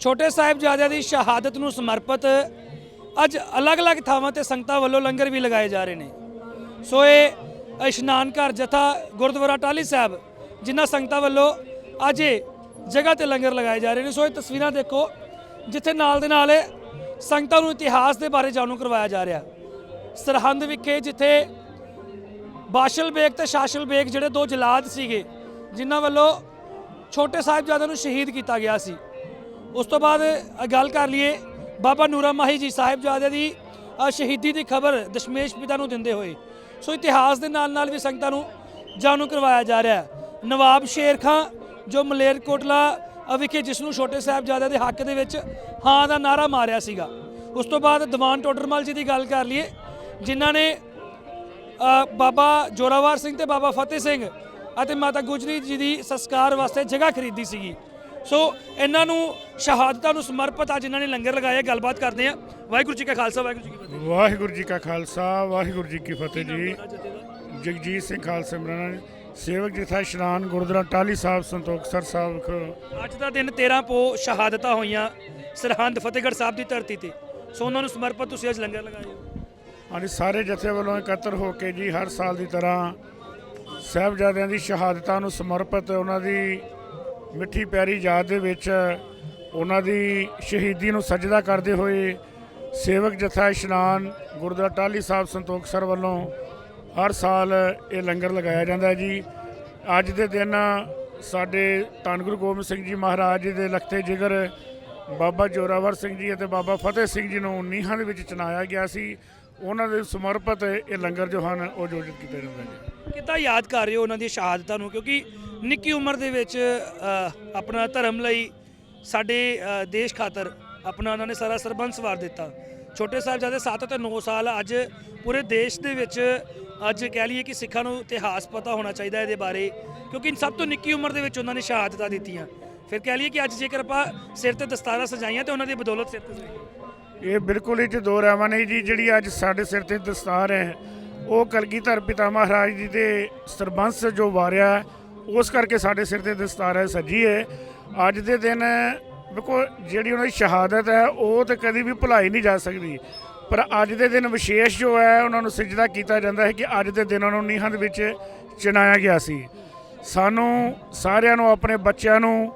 ਛੋਟੇ ਸਾਹਿਬਜ਼ਾਦਿਆਂ ਦੀ ਸ਼ਹਾਦਤ ਨੂੰ ਸਮਰਪਿਤ ਅੱਜ ਅਲੱਗ-ਅਲੱਗ ਥਾਵਾਂ ਤੇ ਸੰਗਤਾਂ ਵੱਲੋਂ ਲੰਗਰ ਵੀ ਲਗਾਏ ਜਾ ਰਹੇ ਨੇ। ਸੋ ਇਹ ਇਸ਼ਨਾਨ ਘਰ ਜਥਾ ਗੁਰਦੁਆਰਾ ਟਾਲੀ ਸਾਹਿਬ, ਜਿਨ੍ਹਾਂ ਸੰਗਤਾਂ ਵੱਲੋਂ ਅੱਜ ਇਹ ਜਗ੍ਹਾ ਤੇ ਲੰਗਰ ਲਗਾਏ ਜਾ ਰਹੇ ਨੇ। ਸੋ ਇਹ ਤਸਵੀਰਾਂ ਦੇਖੋ, ਜਿੱਥੇ ਨਾਲ ਦੇ ਨਾਲ ਸੰਗਤਾਂ ਨੂੰ ਇਤਿਹਾਸ ਦੇ ਬਾਰੇ ਜਾਣੂ ਕਰਵਾਇਆ ਜਾ ਰਿਹਾ। ਸਰਹੰਦ ਵਿਖੇ ਜਿੱਥੇ ਬਾਸ਼ਲ ਬੇਗ ਤੇ ਸ਼ਾਸ਼ਲ ਬੇਗ ਜਿਹੜੇ ਦੋ ਜਲਾਦ ਸੀਗੇ, ਜਿਨ੍ਹਾਂ ਵੱਲੋਂ ਛੋਟੇ ਸਾਹਿਬਜ਼ਾਦਿਆਂ ਨੂੰ ਸ਼ਹੀਦ ਕੀਤਾ ਗਿਆ ਸੀ। ਉਸ ਤੋਂ ਬਾਅਦ ਗੱਲ ਕਰ ਲਈਏ ਬਾਬਾ ਨੂਰਾ ਮਾਹੀ ਜੀ ਸਾਹਿਬਜ਼ਾਦਿਆਂ ਦੀ ਸ਼ਹੀਦੀ ਦੀ ਖਬਰ ਦਸ਼ਮੇਸ਼ ਪਿਤਾ ਨੂੰ ਦਿੰਦੇ ਹੋਏ। ਸੋ ਇਤਿਹਾਸ ਦੇ ਨਾਲ ਨਾਲ ਵੀ ਸੰਗਤਾਂ ਨੂੰ ਜਾਣੂ ਕਰਵਾਇਆ ਜਾ ਰਿਹਾ ਹੈ। ਨਵਾਬ ਸ਼ੇਰ ਖਾਂ ਜੋ ਮਲੇਰਕੋਟਲਾ ਵਿਖੇ ਜਿਸ ਨੂੰ ਛੋਟੇ ਸਾਹਿਬਜ਼ਾਦਿਆਂ ਦੇ ਹੱਕ ਦੇ ਵਿੱਚ ਹਾਂ ਦਾ ਨਾਰਾ ਮਾਰਿਆ ਸੀਗਾ। ਉਸ ਤੋਂ ਬਾਅਦ ਦੀਵਾਨ ਟੋਡਰਮਲ ਜੀ ਦੀ ਗੱਲ ਕਰ ਲਈਏ, ਜਿਨ੍ਹਾਂ ਨੇ ਬਾਬਾ ਜੋਰਾਵਰ ਸਿੰਘ ਤੇ ਬਾਬਾ ਫਤਿਹ ਸਿੰਘ ਅਤੇ ਮਾਤਾ ਗੁਜਰੀ ਜੀ ਦੀ ਸੰਸਕਾਰ ਵਾਸਤੇ ਜਗ੍ਹਾ ਖਰੀਦੀ ਸੀਗੀ। ਸੋ ਇਹਨਾਂ ਨੂੰ ਸ਼ਹਾਦਤਾਂ ਨੂੰ ਸਮਰਪਿਤ ਅੱਜ ਇਹਨਾਂ ਨੇ ਲੰਗਰ ਲਗਾਇਆ ਗੱਲਬਾਤ ਕਰਦੇ ਆ ਵਾਹਿਗੁਰੂ ਜੀ ਕਾ ਖਾਲਸਾ ਵਾਹਿਗੁਰੂ ਜੀ ਕੀ ਫਤਿਹ। ਵਾਹਿਗੁਰੂ ਜੀ ਕਾ ਖਾਲਸਾ ਵਾਹਿਗੁਰੂ ਜੀ ਕੀ ਫਤਿਹ ਜੀ। ਜਗਜੀਤ ਸਿੰਘ ਖਾਲਸਾ ਸਿਮਰਨ ਸੇਵਕ ਜਥਾ ਇਸ਼ਨਾਨ ਗੁਰਦੁਆਰਾ ਟਾਲੀ ਸਾਹਿਬ ਸੰਤੋਖਸਰ ਸਾਹਿਬ ਵਿਖੇ ਅੱਜ ਦਾ ਦਿਨ 13 ਪੋ ਸ਼ਹਾਦਤਾਂ ਹੋਈਆਂ ਸਰਹੰਦ ਫਤਿਹਗੜ੍ਹ ਸਾਹਿਬ ਦੀ ਧਰਤੀ ਤੇ। ਸੋ ਉਹਨਾਂ ਨੂੰ ਸਮਰਪਿਤ ਤੁਸੀਂ ਅੱਜ ਲੰਗਰ ਲਗਾਏ ਹੋ ਹਾਂਜੀ ਸਾਰੇ ਜਥੇ ਵੱਲੋਂ ਇਕੱਤਰ ਹੋ ਕੇ ਜੀ ਹਰ ਸਾਲ ਦੀ ਤਰ੍ਹਾਂ ਸਾਹਿਬਜ਼ਾਦਿਆਂ ਦੀ ਸ਼ਹਾਦਤਾਂ ਨੂੰ ਸਮਰਪਿਤ ਉਹਨਾਂ ਦੀ ਮਿੱਠੀ ਪਿਆਰੀ ਯਾਦ ਦੇ ਵਿੱਚ ਉਹਨਾਂ ਦੀ ਸ਼ਹੀਦੀ ਨੂੰ ਸਜਦਾ ਕਰਦੇ ਹੋਏ ਸੇਵਕ ਜਥਾ ਇਸ਼ਨਾਨ ਗੁਰਦੁਆਰਾ ਟਾਲੀ ਸਾਹਿਬ ਸੰਤੋਖ ਸਰ ਵੱਲੋਂ ਹਰ ਸਾਲ ਇਹ ਲੰਗਰ ਲਗਾਇਆ ਜਾਂਦਾ ਜੀ। ਅੱਜ ਦੇ ਦਿਨ ਸਾਡੇ ਧੰਨ ਗੁਰੂ ਗੋਬਿੰਦ ਸਿੰਘ ਜੀ ਮਹਾਰਾਜ ਜੀ ਦੇ ਲਖਤੇ ਜਿਗਰ ਬਾਬਾ ਜੋਰਾਵਰ ਸਿੰਘ ਜੀ ਅਤੇ ਬਾਬਾ ਫਤਿਹ ਸਿੰਘ ਜੀ ਨੂੰ ਨੀਹਾਂ ਦੇ ਵਿੱਚ ਚਨਾਇਆ ਗਿਆ ਸੀ। ਉਹਨਾਂ ਦੇ ਸਮਰਪਿਤ ਇਹ ਲੰਗਰ ਜੋ ਹਨ, ਉਹ ਆਯੋਜਿਤ ਕੀਤੇ ਜਾਂਦੇ ਨੇ ਕਿੱਦਾਂ ਯਾਦ ਕਰ ਰਹੇ ਹੋ ਉਹਨਾਂ ਦੀ ਸ਼ਹਾਦਤਾਂ ਨੂੰ? ਕਿਉਂਕਿ ਨਿੱਕੀ ਉਮਰ ਦੇ ਵਿੱਚ ਆਪਣਾ ਧਰਮ ਲਈ ਸਾਡੇ ਦੇਸ਼ ਖਾਤਰ ਆਪਣਾ ਉਹਨਾਂ ਨੇ ਸਾਰਾ ਸਰਬੰਸ ਵਾਰ ਦਿੱਤਾ। ਛੋਟੇ ਸਾਹਿਬਜ਼ਾਦੇ 7 ਤੇ 9 ਸਾਲ ਅੱਜ ਪੂਰੇ ਦੇਸ਼ ਦੇ ਵਿੱਚ, ਅੱਜ ਕਹਿ ਲਈਏ ਕਿ ਸਿੱਖਾਂ ਨੂੰ ਇਤਿਹਾਸ ਪਤਾ ਹੋਣਾ ਚਾਹੀਦਾ ਇਹਦੇ ਬਾਰੇ, ਕਿਉਂਕਿ ਸਭ ਤੋਂ ਨਿੱਕੀ ਉਮਰ ਦੇ ਵਿੱਚ ਉਹਨਾਂ ਨੇ ਸ਼ਹਾਦਤਾਂ ਦਿੱਤੀਆਂ। ਫਿਰ ਕਹਿ ਲਈਏ ਕਿ ਅੱਜ ਜੇਕਰ ਆਪਾਂ ਸਿਰ ਤੇ ਦਸਤਾਰਾਂ ਸਜਾਈਆਂ ਤੇ ਉਹਨਾਂ ਦੀ ਬਦੌਲਤ ਸਿਰ ਤੇ ਸਜਾਈਆਂ ਇਹ ਬਿਲਕੁਲ ਹੀ ਚ ਦੋ ਰਾਵਾਂ ਨਹੀਂ ਜੀ, ਜਿਹੜੀ ਅੱਜ ਸਾਡੇ ਸਿਰ ਤੇ ਦਸਤਾਰ ਹੈ, ਉਹ ਕਲਗੀਧਰ ਪਿਤਾ ਮਹਾਰਾਜ ਜੀ ਦੇ ਸਰਬੰਸ ਜੋ ਵਾਰਿਆ ਉਸ ਕਰਕੇ ਸਾਡੇ ਸਿਰ ਤੇ ਦਸਤਾਰ ਹੈ, ਸੱਜੀ ਹੈ। ਅੱਜ ਦੇ ਦਿਨ ਵੇਖੋ, ਜਿਹੜੀ ਉਹਨਾਂ ਦੀ ਸ਼ਹਾਦਤ ਹੈ, ਉਹ ਤੇ ਕਦੀ ਵੀ ਭੁਲਾਈ ਨਹੀਂ ਜਾ ਸਕਦੀ। ਪਰ ਅੱਜ ਦੇ ਦਿਨ ਵਿਸ਼ੇਸ਼ ਜੋ ਹੈ, ਉਹਨਾਂ ਨੂੰ ਸਜਦਾ ਕੀਤਾ ਜਾਂਦਾ ਹੈ ਕਿ ਅੱਜ ਦੇ ਦਿਨ ਉਹਨਾਂ ਨੂੰ ਨੀਹਾਂ ਦੇ ਵਿੱਚ ਚਿਣਾਇਆ ਗਿਆ ਸੀ। ਸਾਨੂੰ ਸਾਰਿਆਂ ਨੂੰ, ਆਪਣੇ ਬੱਚਿਆਂ ਨੂੰ,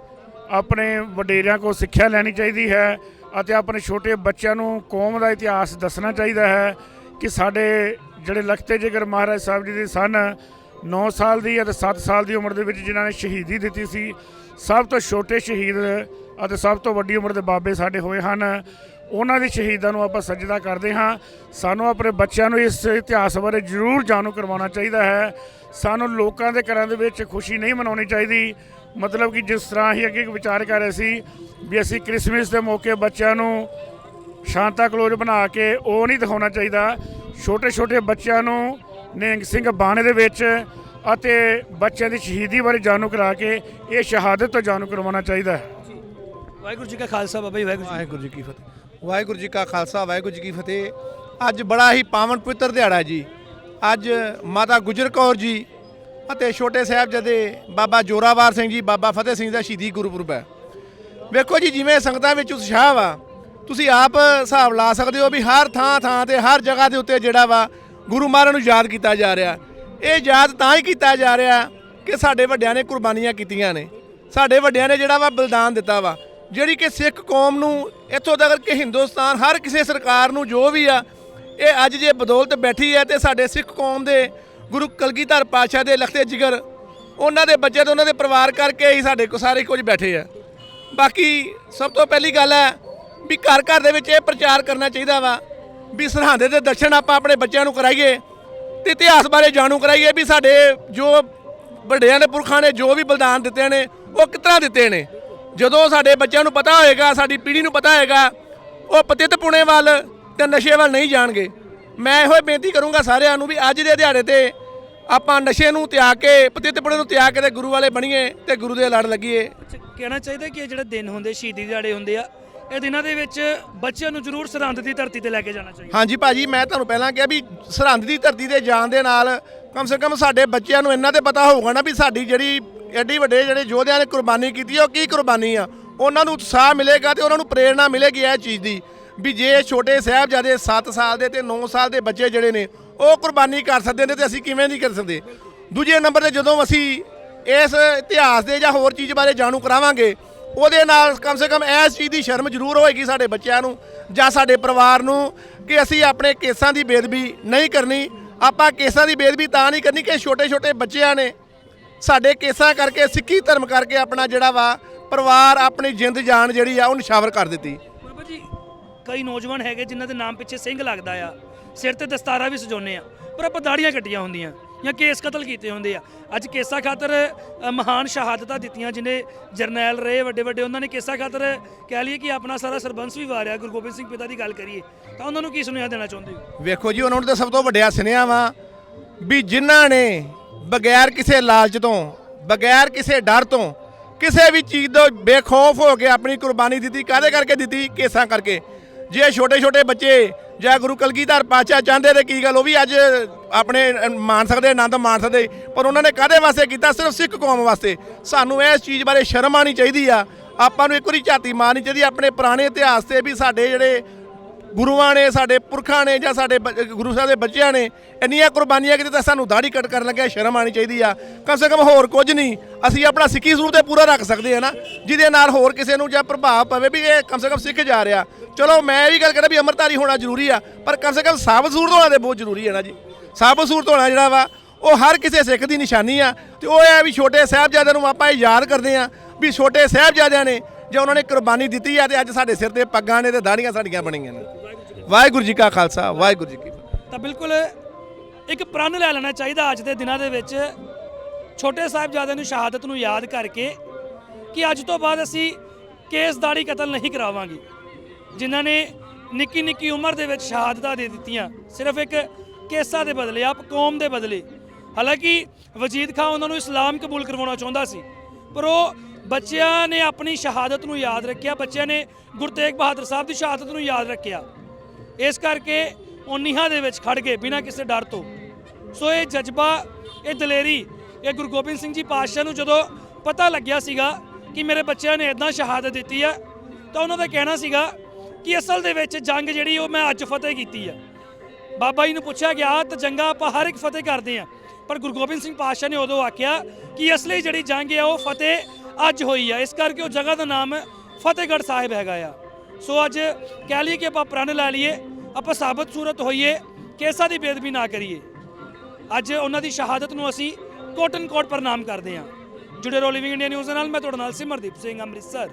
ਆਪਣੇ ਵਡੇਰਿਆਂ ਕੋਲ ਸਿੱਖਿਆ ਲੈਣੀ ਚਾਹੀਦੀ ਹੈ ਅਤੇ ਆਪਣੇ ਛੋਟੇ ਬੱਚਿਆਂ ਨੂੰ ਕੌਮ ਦਾ ਇਤਿਹਾਸ ਦੱਸਣਾ ਚਾਹੀਦਾ ਹੈ ਕਿ ਸਾਡੇ ਜਿਹੜੇ ਲਖਤੇ ਜਿਗਰ ਮਹਾਰਾਜ ਸਾਹਿਬ ਜੀ ਦੇ ਸਨ 9 ਸਾਲ ਦੀ ਅਤੇ 7 ਸਾਲ ਦੀ ਉਮਰ ਦੇ ਵਿੱਚ ਜਿਨ੍ਹਾਂ ਨੇ ਸ਼ਹੀਦੀ ਦਿੱਤੀ ਸੀ, ਸਭ ਤੋਂ ਛੋਟੇ ਸ਼ਹੀਦ ਅਤੇ ਸਭ ਤੋਂ ਵੱਡੀ ਉਮਰ ਦੇ ਬਾਬੇ ਸਾਡੇ ਹੋਏ ਹਨ। ਉਹਨਾਂ ਦੀ ਸ਼ਹੀਦਾਂ ਨੂੰ ਆਪਾਂ ਸਜਦਾ ਕਰਦੇ ਹਾਂ। ਸਾਨੂੰ ਆਪਣੇ ਬੱਚਿਆਂ ਨੂੰ ਇਸ ਇਤਿਹਾਸ ਬਾਰੇ ਜ਼ਰੂਰ ਜਾਣੂ ਕਰਵਾਉਣਾ ਚਾਹੀਦਾ ਹੈ। ਸਾਨੂੰ ਲੋਕਾਂ ਦੇ ਘਰਾਂ ਦੇ ਵਿੱਚ ਖੁਸ਼ੀ ਨਹੀਂ ਮਨਾਉਣੀ ਚਾਹੀਦੀ। ਮਤਲਬ ਕਿ ਜਿਸ ਤਰ੍ਹਾਂ ਹੀ ਅੱਗੇ ਵਿਚਾਰ ਕਰ ਰਹੇ ਸੀ ਵੀ ਅਸੀਂ ਕ੍ਰਿਸਮਸ ਦੇ ਮੌਕੇ ਬੱਚਿਆਂ ਨੂੰ ਸ਼ਾਂਤਾ ਕਲੋਜ਼ ਬਣਾ ਕੇ ਉਹ ਨਹੀਂ ਦਿਖਾਉਣਾ ਚਾਹੀਦਾ। ਛੋਟੇ ਛੋਟੇ ਬੱਚਿਆਂ ਨੂੰ ਨਿਹੰਗ ਸਿੰਘ ਬਾਣੇ ਦੇ ਵਿੱਚ ਅਤੇ ਬੱਚਿਆਂ ਦੀ ਸ਼ਹੀਦੀ ਬਾਰੇ ਜਾਣੂ ਕਰਾ ਕੇ ਇਹ ਸ਼ਹਾਦਤ ਤੋਂ ਜਾਣੂ ਕਰਵਾਉਣਾ ਚਾਹੀਦਾ ਹੈ। ਵਾਹਿਗੁਰੂ ਜੀ ਕਾ ਖਾਲਸਾ ਬਾਬਾ ਜੀ ਵਾਹਿਗੁਰੂ ਜੀ ਵਾਹਿਗੁਰੂ ਜੀ ਕੀ ਫਤਿਹ। ਵਾਹਿਗੁਰੂ ਜੀ ਕਾ ਖਾਲਸਾ ਵਾਹਿਗੁਰੂ ਜੀ ਕੀ ਫਤਿਹ। ਅੱਜ ਬੜਾ ਹੀ ਪਾਵਨ ਪਵਿੱਤਰ ਦਿਹਾੜਾ ਜੀ। ਅੱਜ ਮਾਤਾ ਗੁਜਰ ਕੌਰ ਜੀ ਅਤੇ ਛੋਟੇ ਸਾਹਿਬਜ਼ਾਦੇ ਬਾਬਾ ਜੋਰਾਵਰ ਸਿੰਘ ਜੀ ਬਾਬਾ ਫਤਿਹ ਸਿੰਘ ਦਾ ਸ਼ਹੀਦੀ ਗੁਰਪੁਰਬ ਹੈ। ਵੇਖੋ ਜੀ ਜਿਵੇਂ ਸੰਗਤਾਂ ਵਿੱਚ ਉਤਸ਼ਾਹ ਵਾ ਤੁਸੀਂ ਆਪ ਹਿਸਾਬ ਲਾ ਸਕਦੇ ਹੋ ਵੀ ਹਰ ਥਾਂ ਥਾਂ ਤੇ ਹਰ ਜਗ੍ਹਾ ਦੇ ਉੱਤੇ ਜਿਹੜਾ ਵਾ ਗੁਰੂ ਮਹਾਰਾਜ ਨੂੰ ਯਾਦ ਕੀਤਾ ਜਾ ਰਿਹਾ। ਇਹ ਯਾਦ ਤਾਂ ਹੀ ਕੀਤਾ ਜਾ ਰਿਹਾ ਕਿ ਸਾਡੇ ਵੱਡਿਆਂ ਨੇ ਕੁਰਬਾਨੀਆਂ ਕੀਤੀਆਂ ਨੇ। ਸਾਡੇ ਵੱਡਿਆਂ ਨੇ ਜਿਹੜਾ ਵਾ ਬਲਿਦਾਨ ਦਿੱਤਾ ਵਾ। ਜਿਹੜੀ ਕਿ ਸਿੱਖ ਕੌਮ ਨੂੰ ਇੱਥੋਂ ਤੱਕ ਕਿ ਹਿੰਦੁਸਤਾਨ, ਹਰ ਕਿਸੇ ਸਰਕਾਰ ਨੂੰ ਜੋ ਵੀ ਆ, ਇਹ ਅੱਜ ਜੇ ਬਦੌਲਤ ਬੈਠੀ ਹੈ ਤੇ ਸਾਡੇ ਸਿੱਖ ਕੌਮ ਦੇ ਗੁਰੂ ਕਲਗੀਧਰ ਪਾਤਸ਼ਾਹ ਦੇ ਲਖਤੇ ਜਿਗਰ, ਉਹਨਾਂ ਦੇ ਬੱਚੇ ਤੇ ਉਹਨਾਂ ਦੇ ਪਰਿਵਾਰ ਕਰਕੇ ਹੀ ਸਾਡੇ ਕੋ ਸਾਰੇ ਕੁਝ ਬੈਠੇ ਆ। ਬਾਕੀ ਸਭ ਤੋਂ ਪਹਿਲੀ ਗੱਲ ਹੈ ਵੀ ਘਰ ਘਰ ਦੇ ਵਿੱਚ ਇਹ ਪ੍ਰਚਾਰ ਕਰਨਾ ਚਾਹੀਦਾ ਵਾ ਵੀ ਸਰਹੰਦ ਦੇ ਦਰਸ਼ਨ ਆਪਾਂ ਆਪਣੇ ਬੱਚਿਆਂ ਨੂੰ ਕਰਾਈਏ ਤੇ ਇਤਿਹਾਸ ਬਾਰੇ ਜਾਣੂ ਕਰਾਈਏ ਵੀ ਸਾਡੇ ਜੋ ਵੱਡਿਆਂ ਨੇ ਪੁਰਖਾਂ ਨੇ ਜੋ ਵੀ ਬਲਿਦਾਨ ਦਿੱਤੇ ਨੇ, ਉਹ ਕਿਤਨਾ ਦਿੱਤੇ ਨੇ। ਜਦੋਂ ਸਾਡੇ ਬੱਚਿਆਂ ਨੂੰ ਪਤਾ ਹੋਏਗਾ, ਸਾਡੀ ਪੀੜ੍ਹੀ ਨੂੰ ਪਤਾ ਹੋਏਗਾ, ਉਹ ਪਤਿਤ ਪੁਣੇ ਵੱਲ ਤੇ ਨਸ਼ੇ ਵੱਲ ਨਹੀਂ ਜਾਣਗੇ। ਮੈਂ ਇਹੋ ਹੀ ਬੇਨਤੀ ਕਰੂੰਗਾ ਸਾਰਿਆਂ ਨੂੰ ਵੀ ਅੱਜ ਦੇ ਦਿਹਾੜੇ ਤੇ ਆਪਾਂ ਨਸ਼ੇ ਨੂੰ ਤਿਆਗ ਕੇ, ਪਤਿਤ ਪੁਣੇ ਨੂੰ ਤਿਆਗ ਕੇ ਤੇ ਗੁਰੂ ਵਾਲੇ ਬਣੀਏ ਤੇ ਗੁਰੂ ਦੇ ਲੜ ਲੱਗੀਏ। ਕਹਿਣਾ ਚਾਹੀਦਾ ਕਿ ਇਹ ਜਿਹੜੇ ਦਿਨ ਹੁੰਦੇ, ਸ਼ਹੀਦੀ ਦਿਹਾੜੇ ਹੁੰਦੇ ਆ ਇਹ ਦਿਨਾਂ ਦੇ ਵਿੱਚ ਬੱਚਿਆਂ ਨੂੰ ਜ਼ਰੂਰ ਸਰਹੰਦ ਦੀ ਧਰਤੀ ਤੇ ਲੈ ਕੇ ਜਾਣਾ ਚਾਹੀਦਾ। ਹਾਂਜੀ ਭਾਜੀ, ਮੈਂ ਤੁਹਾਨੂੰ ਪਹਿਲਾਂ ਕਿਹਾ ਵੀ ਸਰਹੰਦ ਦੀ ਧਰਤੀ ਤੇ ਜਾਣ ਦੇ ਨਾਲ ਕਮ ਸੇ ਕਮ ਸਾਡੇ ਬੱਚਿਆਂ ਨੂੰ ਇੰਨਾ ਤੇ ਪਤਾ ਹੋਊਗਾ ਨਾ ਵੀ ਸਾਡੀ ਜਿਹੜੀ ਐਡੀ ਵੱਡੇ ਜਿਹੜੇ ਯੋਧਿਆਂ ਨੇ ਕੁਰਬਾਨੀ ਕੀਤੀ ਆ, ਉਹ ਕੀ ਕੁਰਬਾਨੀ ਆ? ਉਹਨਾਂ ਨੂੰ ਉਤਸ਼ਾਹ ਮਿਲੇਗਾ ਤੇ ਉਹਨਾਂ ਨੂੰ ਪ੍ਰੇਰਣਾ ਮਿਲੇਗੀ ਇਹ ਚੀਜ਼ ਦੀ ਵੀ ਜੇ ਛੋਟੇ ਸਾਹਿਬਜ਼ਾਦੇ 7 ਸਾਲ ਦੇ ਤੇ 9 ਸਾਲ ਦੇ ਬੱਚੇ ਜਿਹੜੇ ਨੇ, ਉਹ ਕੁਰਬਾਨੀ ਕਰ ਸਕਦੇ ਨੇ ਤੇ ਅਸੀਂ ਕਿਵੇਂ ਨਹੀਂ ਕਰ ਸਕਦੇ? ਦੂਜੇ ਨੰਬਰ ਤੇ ਜਦੋਂ ਅਸੀਂ ਇਸ ਇਤਿਹਾਸ ਦੇ ਜਾਂ ਹੋਰ ਚੀਜ਼ ਬਾਰੇ ਜਾਣੂ ਕਰਾਵਾਂਗੇ ਉਹਦੇ ਨਾਲ ਕਮ ਸੇ ਕਮ ਇਸ ਚੀਜ਼ ਦੀ ਸ਼ਰਮ ਜ਼ਰੂਰ ਹੋਏਗੀ ਸਾਡੇ ਬੱਚਿਆਂ ਨੂੰ ਜਾਂ ਸਾਡੇ ਪਰਿਵਾਰ ਨੂੰ ਕਿ ਅਸੀਂ ਆਪਣੇ ਕੇਸਾਂ ਦੀ ਬੇਦਬੀ ਨਹੀਂ ਕਰਨੀ। ਆਪਾਂ ਕੇਸਾਂ ਦੀ ਬੇਦਬੀ ਤਾਂ ਨਹੀਂ ਕਰਨੀ ਕਿ ਛੋਟੇ ਛੋਟੇ ਬੱਚਿਆਂ ਨੇ ਸਾਡੇ ਕੇਸਾਂ ਕਰਕੇ, ਸਿੱਖੀ ਧਰਮ ਕਰਕੇ ਆਪਣਾ ਜਿਹੜਾ ਵਾ ਪਰਿਵਾਰ, ਆਪਣੀ ਜਿੰਦ ਜਾਨ ਜਿਹੜੀ ਆ, ਉਹ ਨਿਸ਼ਾਵਰ ਕਰ ਦਿੱਤੀ। ਬਾਬਾ ਜੀ, ਕਈ ਨੌਜਵਾਨ ਹੈਗੇ ਜਿਨ੍ਹਾਂ ਦੇ ਨਾਮ ਪਿੱਛੇ ਸਿੰਘ ਲੱਗਦਾ ਆ। ਸਿਰ ਤੇ ਦਸਤਾਰਾ ਵੀ ਸਜਾਉਂਦੇ ਆ, ਪਰ ਆਪਾਂ ਦਾੜੀਆਂ ਕੱਟੀਆਂ ਹੁੰਦੀਆਂ। ਜਾਂ ਕੇਸ ਕਤਲ ਕੀਤੇ ਹੁੰਦੇ ਆ। ਅੱਜ ਕੇਸਾਂ ਖਾਤਰ ਮਹਾਨ ਸ਼ਹਾਦਤਾਂ ਦਿੱਤੀਆਂ ਜਿਨੇ ਜਰਨੈਲ ਰਹੇ, ਵੱਡੇ ਵੱਡੇ ਉਹਨਾਂ ਨੇ ਕੇਸਾਂ ਖਾਤਰ ਕਹਿ ਲਈਏ ਕਿ ਆਪਣਾ ਸਾਰਾ ਸਰਬੰਸ ਵੀ ਵਾਰਿਆ, ਗੁਰੂ ਗੋਬਿੰਦ ਸਿੰਘ ਪਿਤਾ ਦੀ ਗੱਲ ਕਰੀਏ। ਤਾਂ ਉਹਨਾਂ ਨੂੰ ਕੀ ਸੁਨੇਹਾ ਦੇਣਾ ਚਾਹੁੰਦੇ ਹੋ? ਵੇਖੋ ਜੀ, ਉਹਨਾਂ ਨੂੰ ਤਾਂ ਸਭ ਤੋਂ ਵੱਡਿਆ ਸੁਨੇਹਾ ਵਾ ਵੀ ਜਿਨ੍ਹਾਂ ਨੇ ਬਗੈਰ ਕਿਸੇ ਲਾਲਚ ਤੋਂ, ਬਗੈਰ ਕਿਸੇ ਡਰ ਤੋਂ, ਕਿਸੇ ਵੀ ਚੀਜ਼ ਤੋਂ ਬੇਖੌਫ ਹੋ ਕੇ ਆਪਣੀ ਕੁਰਬਾਨੀ ਦਿੱਤੀ, ਕਾਹਦੇ ਕਰਕੇ ਦਿੱਤੀ? ਕੇਸਾਂ ਕਰਕੇ। ਜੇ ਛੋਟੇ ਛੋਟੇ ਬੱਚੇ ਜਾਂ ਗੁਰੂ ਕਲਗੀਧਰ ਪਾਤਸ਼ਾਹ ਚਾਹੁੰਦੇ ਤੇ ਕੀ ਗੱਲ, ਉਹ ਵੀ ਅੱਜ ਆਪਣੇ ਮਾਣ ਸਕਦੇ, ਆਨੰਦ ਮਾਣ ਸਕਦੇ, ਪਰ ਉਹਨਾਂ ਨੇ ਕਾਹਦੇ ਵਾਸਤੇ ਕੀਤਾ? ਸਿਰਫ ਸਿੱਖ ਕੌਮ ਵਾਸਤੇ। ਸਾਨੂੰ ਇਸ ਚੀਜ਼ ਬਾਰੇ ਸ਼ਰਮ ਆਣੀ ਚਾਹੀਦੀ ਆ। ਆਪਾਂ ਨੂੰ ਇੱਕ ਵਾਰੀ ਝਾਤੀ ਮਾਰਨੀ ਚਾਹੀਦੀ ਆਪਣੇ ਪੁਰਾਣੇ ਇਤਿਹਾਸ ਤੇ ਵੀ ਸਾਡੇ ਜਿਹੜੇ ਗੁਰੂਆਂ ਨੇ, ਸਾਡੇ ਪੁਰਖਾਂ ਨੇ ਜਾਂ ਸਾਡੇ ਬ- ਗੁਰੂ ਸਾਹਿਬ ਦੇ ਬੱਚਿਆਂ ਨੇ ਇੰਨੀਆਂ ਕੁਰਬਾਨੀਆਂ ਕੀਤੀਆਂ ਤਾਂ ਸਾਨੂੰ ਦਾੜੀ ਕੱਟ ਕਰਨ ਲੱਗਿਆ, ਸ਼ਰਮ ਆਣੀ ਚਾਹੀਦੀ ਆ। ਕਮ ਸੇ ਕਮ ਹੋਰ ਕੁਝ ਨਹੀਂ। ਅਸੀਂ ਆਪਣਾ ਸਿੱਖੀ ਸੂਰ ਤੇ ਪੂਰਾ ਰੱਖ ਸਕਦੇ ਆ ਨਾ, ਜਿਹਦੇ ਨਾਲ ਹੋਰ ਕਿਸੇ ਨੂੰ ਜਾਂ ਪ੍ਰਭਾਵ ਪਵੇ ਵੀ ਇਹ ਕਮ ਸੇ ਕਮ ਸਿੱਖ ਜਾ ਰਿਹਾ। ਚਲੋ ਮੈਂ ਇਹ ਵੀ ਗੱਲ ਕਹਿੰਦਾ ਵੀ ਅੰਮ੍ਰਿਤਧਾਰੀ ਹੋਣਾ ਜ਼ਰੂਰੀ ਆ, ਪਰ ਕਮ ਸੇ ਕਮ ਸਾਬਤ ਸੂਰਤ ਹੋਣਾ ਤੇ ਬਹੁਤ ਜ਼ਰੂਰੀ ਹੈ ਨਾ ਜੀ। ਸਾਬਤ ਸੂਰਤ ਹੋਣਾ ਜਿਹੜਾ ਵਾ, ਉਹ ਹਰ ਕਿਸੇ ਸਿੱਖ ਦੀ ਨਿਸ਼ਾਨੀ ਆ। ਤੇ ਉਹ ਇਹ ਆ ਵੀ ਛੋਟੇ ਸਾਹਿਬਜ਼ਾਦਿਆਂ ਨੂੰ ਆਪਾਂ ਇਹ ਯਾਦ ਕਰਦੇ ਆ ਵੀ ਛੋਟੇ ਸਾਹਿਬਜ਼ਾਦਿਆਂ ਨੇ ਜੇ ਉਹਨਾਂ ਨੇ ਕੁਰਬਾਨੀ ਦਿੱਤੀ ਆ ਤੇ ਅੱਜ ਸਾਡੇ ਸਿਰ ਤੇ ਪੱਗਾਂ ਨੇ ਤੇ ਦਾੜੀਆਂ ਸਾਡੀਆਂ ਬਣੀਆਂ ਨੇ। ਵਾਹਿਗੁਰੂ ਜੀ ਕਾ ਖਾਲਸਾ, ਵਾਹਿਗੁਰੂ ਜੀ ਕੀ ਫਤਿਹ। ਤਾਂ ਬਿਲਕੁਲ ਇੱਕ ਪ੍ਰਣ ਲੈ ਲੈਣਾ ਚਾਹੀਦਾ ਅੱਜ ਦੇ ਦਿਨਾਂ ਦੇ ਵਿੱਚ। ਛੋਟੇ ਸਾਹਿਬਜ਼ਾਦਿਆਂ ਨੂੰ ਸ਼ਹਾਦਤ ਨੂੰ ਯਾਦ ਕਰਕੇ ਕਿ ਅੱਜ ਤੋਂ ਬਾਅਦ ਅਸੀਂ ਕੇਸ ਦਾੜੀ ਕਤਲ ਨਹੀਂ ਕਰਾਵਾਂਗੇ। ਜਿਨ੍ਹਾਂ ਨੇ ਨਿੱਕੀ ਨਿੱਕੀ ਉਮਰ ਦੇ ਵਿੱਚ ਸ਼ਹਾਦਤਾਂ ਦੇ ਦਿੱਤੀਆਂ, ਸਿਰਫ ਇੱਕ ਕੇਸਾਂ ਦੇ ਬਦਲੇ, ਆਪ ਕੌਮ ਦੇ ਬਦਲੇ। ਹਾਲਾਂਕਿ ਵਜੀਦ ਖਾਨ ਉਹਨਾਂ ਨੂੰ ਇਸਲਾਮ ਕਬੂਲ ਕਰਵਾਉਣਾ ਚਾਹੁੰਦਾ ਸੀ, ਪਰ ਉਹ ਬੱਚਿਆਂ ਨੇ ਆਪਣੀ ਸ਼ਹਾਦਤ ਨੂੰ ਯਾਦ ਰੱਖਿਆ, ਬੱਚਿਆਂ ਨੇ ਗੁਰੂ ਤੇਗ ਬਹਾਦਰ ਸਾਹਿਬ ਦੀ ਸ਼ਹਾਦਤ ਨੂੰ ਯਾਦ ਰੱਖਿਆ। ਇਸ ਕਰਕੇ ਉਹ ਨੀਹਾਂ ਦੇ ਵਿੱਚ ਖੜ ਗਏ ਬਿਨਾਂ ਕਿਸੇ ਡਰ ਤੋਂ। ਸੋ ਇਹ ਜਜ਼ਬਾ, ਇਹ ਦਲੇਰੀ, ਇਹ ਗੁਰੂ ਗੋਬਿੰਦ ਸਿੰਘ ਜੀ ਪਾਤਸ਼ਾਹ ਨੂੰ ਜਦੋਂ ਪਤਾ ਲੱਗਿਆ ਸੀਗਾ ਕਿ ਮੇਰੇ ਬੱਚਿਆਂ ਨੇ ਇਦਾਂ ਸ਼ਹਾਦਤ ਦਿੱਤੀ ਹੈ ਤਾਂ ਉਹਨਾਂ ਦਾ ਕਹਿਣਾ ਸੀਗਾ ਕਿ ਅਸਲ ਦੇ ਵਿੱਚ ਜੰਗ ਜਿਹੜੀ ਉਹ ਮੈਂ ਅੱਜ ਫਤਿਹ ਕੀਤੀ ਹੈ ਬਾਬਾ ਜੀ ਨੂੰ ਪੁੱਛਿਆ ਗਿਆ ਤਾਂ ਜੰਗਾਂ ਆਪਾਂ ਹਰ ਇੱਕ ਫਤਿਹ ਕਰਦੇ ਆ। ਪਰ ਗੁਰੂ ਗੋਬਿੰਦ ਸਿੰਘ ਪਾਤਸ਼ਾਹ ਨੇ ਉਦੋਂ ਆਖਿਆ ਕਿ ਅਸਲੀ ਜਿਹੜੀ ਜੰਗ ਹੈ ਉਹ ਫਤਿਹ ਅੱਜ ਹੋਈ ਆ। ਇਸ ਕਰਕੇ ਉਹ ਜਗ੍ਹਾ ਦਾ ਨਾਮ ਫਤਿਹਗੜ੍ਹ ਸਾਹਿਬ ਹੈਗਾ ਆ। ਸੋ ਅੱਜ ਕਹਿ ਲਈਏ ਕਿ ਆਪਾਂ ਪ੍ਰਣ ਲੈ ਲਈਏ, ਆਪਾਂ ਸਾਬਤ ਸੂਰਤ ਹੋਈਏ, ਕੇਸਾਂ ਦੀ ਬੇਦਬੀ ਨਾ ਕਰੀਏ। ਅੱਜ ਉਹਨਾਂ ਦੀ ਸ਼ਹਾਦਤ ਨੂੰ ਅਸੀਂ ਕੋਟਨ ਕੋਟ ਪ੍ਰਣਾਮ ਕਰਦੇ ਹਾਂ। ਜੁੜੇ ਰਹੋ ਲਿਵਿੰਗ ਇੰਡੀਆ ਨਿਊਜ਼ ਦੇ ਨਾਲ, ਮੈਂ ਤੁਹਾਡੇ ਨਾਲ ਸਿਮਰਦੀਪ ਸਿੰਘ, ਅੰਮ੍ਰਿਤਸਰ।